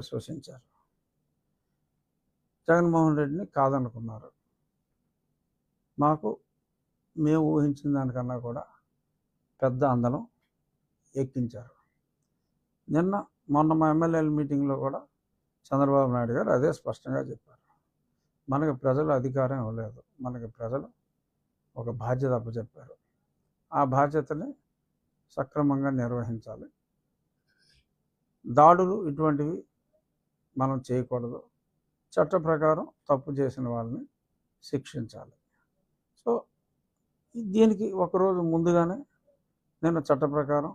విశ్వసించారు. జగన్మోహన్ రెడ్డిని కాదనుకున్నారు. మాకు మేము ఊహించిన దానికన్నా కూడా పెద్ద అందలం ఎక్కించారు. నిన్న మొన్న మా ఎమ్మెల్యేల మీటింగ్లో కూడా చంద్రబాబు నాయుడు గారు అదే స్పష్టంగా చెప్పారు. మనకి ప్రజలు అధికారం ఇవ్వలేదు. మనకి ప్రజలు ఒక బాధ్యత అప్పచెప్పారు. ఆ బాధ్యతని సక్రమంగా నిర్వహించాలి. దాడులు ఇటువంటివి మనం చేయకూడదు. చట్ట ప్రకారం తప్పు చేసిన వాళ్ళని శిక్షించాలి. సో దీనికి ఒకరోజు ముందుగానే నేను చట్ట ప్రకారం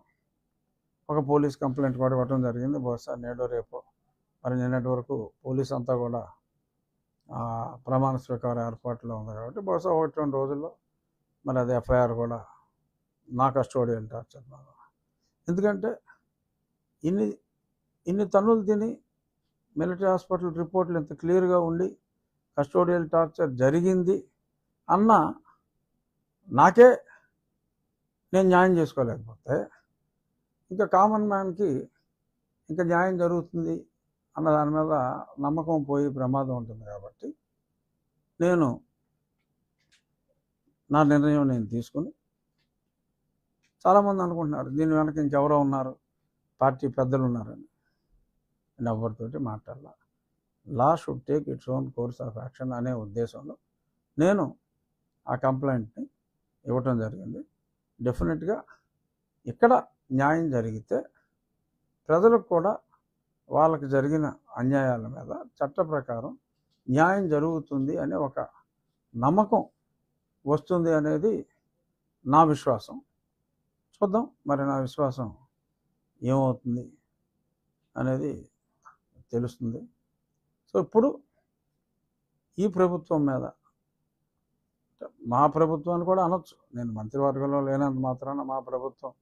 ఒక పోలీస్ కంప్లైంట్ కూడా ఇవ్వడం జరిగింది. బహుశా నేడో రేపు. మరి నిన్నటి వరకు పోలీస్ అంతా కూడా ప్రమాణ స్వీకార ఏర్పాట్లో ఉంది కాబట్టి బహుశా ఒకటి రెండు రోజుల్లో మరి అది ఎఫ్ఐఆర్ కూడా నా కస్టోడియల్ టార్చర్ ఎందుకంటే ఇన్ని ఇన్ని తన్నులు తిని మిలిటరీ హాస్పిటల్ రిపోర్ట్లు ఇంత క్లియర్గా ఉండి కస్టోడియల్ టార్చర్ జరిగింది అన్న నాకే నేను న్యాయం చేసుకోలేకపోతే ఇంకా కామన్ మ్యాన్కి ఇంకా న్యాయం జరుగుతుంది అన్న దాని మీద నమ్మకం పోయి ప్రమాదం ఉంటుంది కాబట్టి నేను నా నిర్ణయం నేను తీసుకుని చాలామంది అనుకుంటున్నారు దీని వెనక ఇంకెవరో ఉన్నారు పార్టీ పెద్దలు ఉన్నారని. నేను ఎవరితోటి మాట్లాడాల. Law should take its own course of action అనే ఉద్దేశంలో నేను ఆ కంప్లైంట్ని ఇవ్వటం జరిగింది. డెఫినెట్గా ఇక్కడ న్యాయం జరిగితే ప్రజలకు కూడా వాళ్ళకి జరిగిన అన్యాయాల మీద చట్ట ప్రకారం న్యాయం జరుగుతుంది అనే ఒక నమ్మకం వస్తుంది అనేది నా విశ్వాసం. చూద్దాం మరి నా విశ్వాసం ఏమవుతుంది అనేది తెలుస్తుంది. సో ఇప్పుడు ఈ ప్రభుత్వం మీద మా ప్రభుత్వాన్ని కూడా అనొచ్చు. నేను మంత్రివర్గంలో లేనంత మాత్రాన మా ప్రభుత్వం